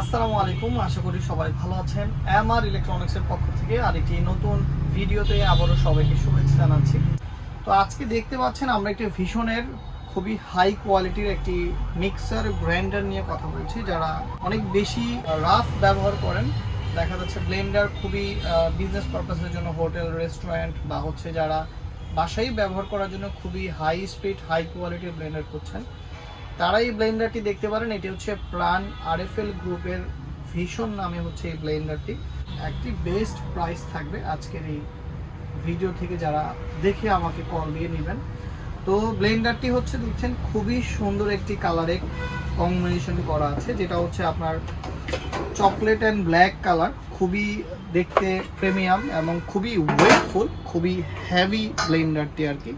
আসসালামু আলাইকুম, আশা করি সবাই ভালো আছেন। এম এমআর ইলেকট্রনিক্সের পক্ষ থেকে আরেকটি নতুন ভিডিওতে আবারও সবাইকে শুভেচ্ছা জানাচ্ছি। তো আজকে দেখতে পাচ্ছেন আমরা একটি ভিশনের খুবই হাই কোয়ালিটির একটি মিক্সার গ্রাইন্ডার নিয়ে কথা বলছি, যারা অনেক বেশি রাফ ব্যবহার করেন। দেখা যাচ্ছে ব্লেন্ডার খুবই বিজনেস পারপাসের জন্য হোটেল রেস্টুরেন্ট বা হচ্ছে যারা বাসায় ব্যবহার করার জন্য খুবই হাই স্পিড হাই কোয়ালিটির ব্লেন্ডার করছেন তারা এই ব্লেন্ডারটি দেখতে পারেন, এটি হচ্ছে প্রাণ আরএফএল গ্রুপের ভীষণ নামে হচ্ছে এই ব্লেন্ডারটি। একটি বেস্ট প্রাইস থাকবে আজকের এই ভিডিও থেকে যারা দেখে আমাকে কল দিয়ে নেবেন। তো ব্লেন্ডারটি হচ্ছে দেখছেন খুবই সুন্দর একটি কালারে কম্বিনেশন করা আছে, যেটা হচ্ছে আপনার চকলেট অ্যান্ড ব্ল্যাক কালার খুবই দেখতে প্রিমিয়াম এবং খুবই ওয়েটফুল খুবই হেভি ব্লেন্ডারটি আর কি,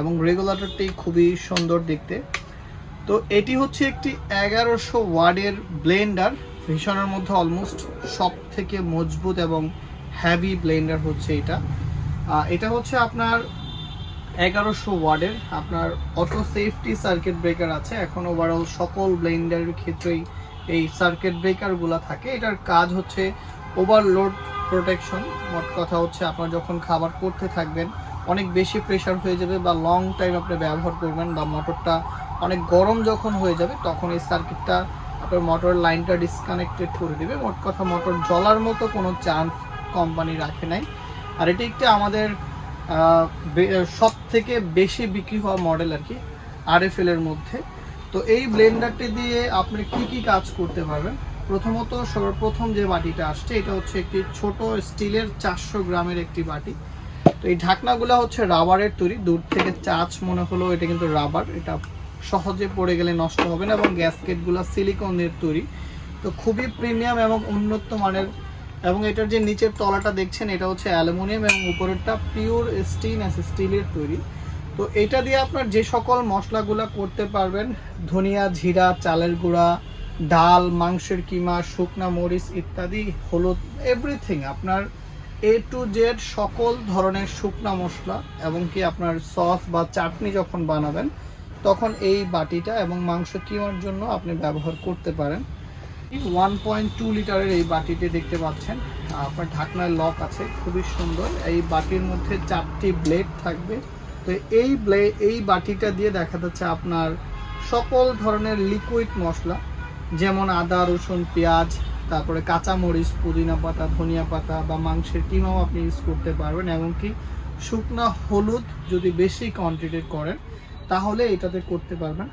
এবং রেগুলেটরটি খুবই সুন্দর দেখতে। তো এটি হচ্ছে একটি এগারোশো ওয়ার্ডের ব্লেন্ডার। ভীষণের মধ্যে অলমোস্ট সব থেকে মজবুত এবং হ্যাভি ব্লেন্ডার হচ্ছে এটা। এটা হচ্ছে আপনার এগারোশো ওয়ার্ডের। আপনার অটো সেফটি সার্কিট ব্রেকার আছে। এখন ওভারঅল সকল ব্লেন্ডারের ক্ষেত্রেই এই সার্কিট ব্রেকারগুলো থাকে। এটার কাজ হচ্ছে ওভারলোড প্রোটেকশন মোট কথা হচ্ছে আপনার যখন খাবার করতে থাকবেন, অনেক বেশি প্রেশার হয়ে যাবে বা লং টাইম আপনি ব্যবহার করবেন বা মোটরটা অনেক গরম যখন হয়ে যাবে, তখন এই সার্কিটটা আপনার মোটর লাইনটা ডিসকানেক্টেড করে দেবে। মোট কথা মোটর জ্বলার মতো কোনো চান্স কোম্পানি রাখে নাই। আর এটি একটি আমাদের সব থেকে বেশি বিক্রি হওয়া মডেল আর কি আরএফএল এর মধ্যে। তো এই ব্লেন্ডারটি দিয়ে আপনি কি কি কাজ করতে পারবেন? প্রথমত সর্বপ্রথম যে বাটিটা আসছে, এটা হচ্ছে একটি ছোট স্টিলের চারশো গ্রামের একটি বাটি। তো এই ঢাকনাগুলো হচ্ছে রাবারের তৈরি, দূর থেকে চাচ মনে হলো এটা কিন্তু রাবার এটা সহজে পড়ে গেলে নষ্ট হবে না এবং গ্যাসকেটগুলো সিলিকনের তৈরি। তো খুবই প্রিমিয়াম এবং উন্নত মানের এবং এটার যে নিচের তলাটা দেখছেন, এটা হচ্ছে অ্যালুমিনিয়াম এবং উপরেরটা পিওর স্টিনএস স্টিলের তৈরি। তো এটা দিয়ে আপনার যে সকল মশলাগুলো করতে পারবেন, ধনিয়া, জিরা, চালের গুঁড়া, ডাল, মাংসের কিমা, শুকনা মরিচ ইত্যাদি, হলুদ এভরিথিং আপনার এ টু জেড সকল ধরনের শুকনা মশলা এবং কি আপনার সস বা চাটনি যখন বানাবেন তখন এই বাটিটা এবং মাংস কিমার জন্য আপনি ব্যবহার করতে পারেন। ওয়ান পয়েন্ট টু লিটারের এই বাটিটি দেখতে পাচ্ছেন। আপনার ঢাকনায় লক আছে, খুবই সুন্দর। এই বাটির মধ্যে চারটি ব্লেড থাকবে। তো এই ব্লে, এই বাটিটা দিয়ে দেখা যাচ্ছে আপনার সকল ধরনের লিকুইড মশলা, যেমন আদা, রসুন, পেঁয়াজ, তারপরে কাঁচামরিচ, পুদিনা পাতা, ধনিয়া পাতা বা মাংসের কিমাও আপনি ইউজ করতে পারবেন। এমনকি শুকনা হলুদ যদি বেশি কোয়ান্টিটির করেন তাহলে এটাতে করতে পারবেন।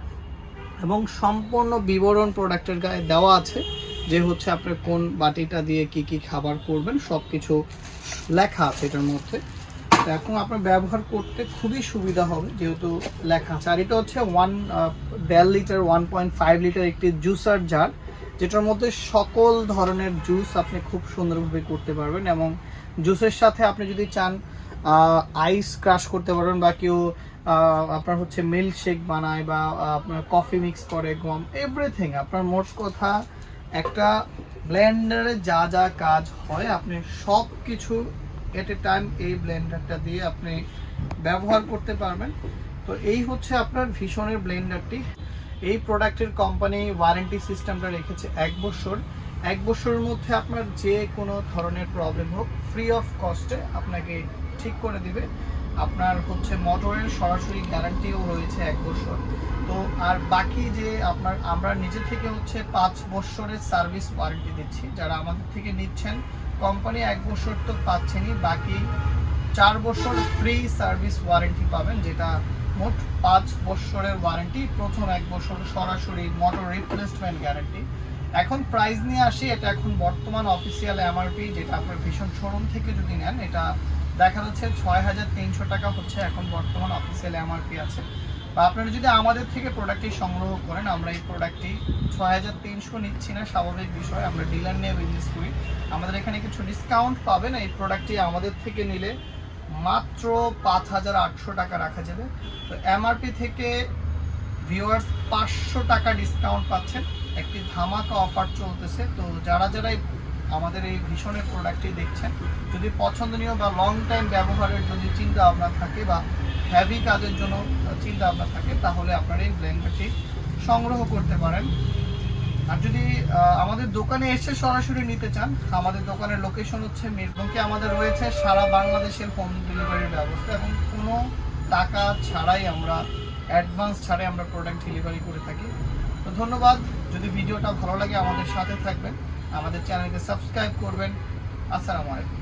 এবং সম্পূর্ণ বিবরণ প্রোডাক্টের গায়ে দেওয়া আছে যে হচ্ছে আপনার কোন বাটিটা দিয়ে কি কি খাবার করবেন সব কিছু লেখা আছে এটার মধ্যে। এখন আপনার ব্যবহার করতে খুবই সুবিধা হবে, যেহেতু লেখা আছে। আর এটা হচ্ছে ওয়ান দেড় litre one point five litre একটি জুসার জার যেটার মধ্যে সকল ধরনের জুস আপনি খুব সুন্দরভাবে করতে পারবেন। এবং জুসের সাথে আপনি যদি চান আইস ক্রাশ করতে পারবেন বা কেউ আপনার হচ্ছে মিল্ক শেক বানায় বা আপনার কফি মিক্স করে গম এভরিথিং আপনার মোট কথা একটা ব্লেন্ডারে যা যা কাজ হয়, আপনি সব কিছু এট এ টাইম এই ব্লেন্ডারটা দিয়ে আপনি ব্যবহার করতে পারবেন। তো এই হচ্ছে আপনার ভীষণের ব্লেন্ডারটি এই প্রোডাক্টের কোম্পানি ওয়ারেন্টি সিস্টেমটা রেখেছে এক বছর। এক বছরের মধ্যে আপনার যে কোনো ধরনের প্রবলেম হোক ফ্রি অফ কস্টে আপনাকে ঠিক করে দিবে। আপনার হচ্ছে মোটরের সরাসরি গ্যারান্টিও রয়েছে এক বছর। তো আর বাকি যে আপনার, আমরা নিজে থেকে হচ্ছে পাঁচ বছরের সার্ভিস ওয়ারেন্টি দিচ্ছি। যারা আমাদের থেকে নিচ্ছেন কোম্পানি এক বছর তো পাচ্ছেনই, বাকি চার বছর ফ্রি সার্ভিস ওয়ারেন্টি পাবেন, যেটা মোট পাঁচ বছরের ওয়ারেন্টি প্রথম এক বছর সরাসরি মোটর রিপ্লেসমেন্ট গ্যারান্টি এখন প্রাইস নিয়ে আসি, এটা এখন বর্তমান অফিসিয়াল এমআরপি যেটা আপনার ভীষণ শোরুম থেকে যদি নেন, এটা দেখা যাচ্ছে ছয় হাজার তিনশো টাকা হচ্ছে এখন বর্তমান অফিসিয়াল এমআরপি আছে। বা আপনারা যদি আমাদের থেকে প্রোডাক্টটি সংগ্রহ করেন, আমরা এই প্রোডাক্টটি ছয় হাজার তিনশো নিচ্ছি না, স্বাভাবিক বিষয়, আমরা ডিলার নিয়ে বিজনেস করি। আমাদের এখানে কিছু ডিসকাউন্ট পাবেন, এই প্রোডাক্টটি আমাদের থেকে নিলে মাত্র পাঁচ হাজার আটশো টাকা রাখা যাবে। তো এমআরপি থেকে ভিউয়ার্স পাঁচশো টাকা ডিসকাউন্ট পাচ্ছেন। একটি ধামাকা অফার চলতেছে। তো যারা যারাই আমাদের এই ভীষণের প্রোডাক্টটি দেখছেন, যদি পছন্দনীয় বা লং টাইম ব্যবহারের যদি চিন্তা আপনার থাকে বা হ্যাভি কাজের জন্য চিন্তা আপনার থাকে, তাহলে আপনারা এই ব্ল্যাঙ্কেটটি সংগ্রহ করতে পারেন। আর যদি আমাদের দোকানে এসে সরাসরি নিতে চান, আমাদের দোকানের লোকেশন হচ্ছে মিরপুরকে আমাদের রয়েছে সারা বাংলাদেশের হোম ডেলিভারির ব্যবস্থা এবং কোনো টাকা ছাড়াই আমরা অ্যাডভান্স ছাড়াই আমরা প্রোডাক্ট ডেলিভারি করে থাকি। তো ধন্যবাদ। যদি ভিডিওটা ভালো লাগে আমাদের সাথে থাকবেন, আমাদের চ্যানেলকে সাবস্ক্রাইব করবেন। আসসালামু আলাইকুম।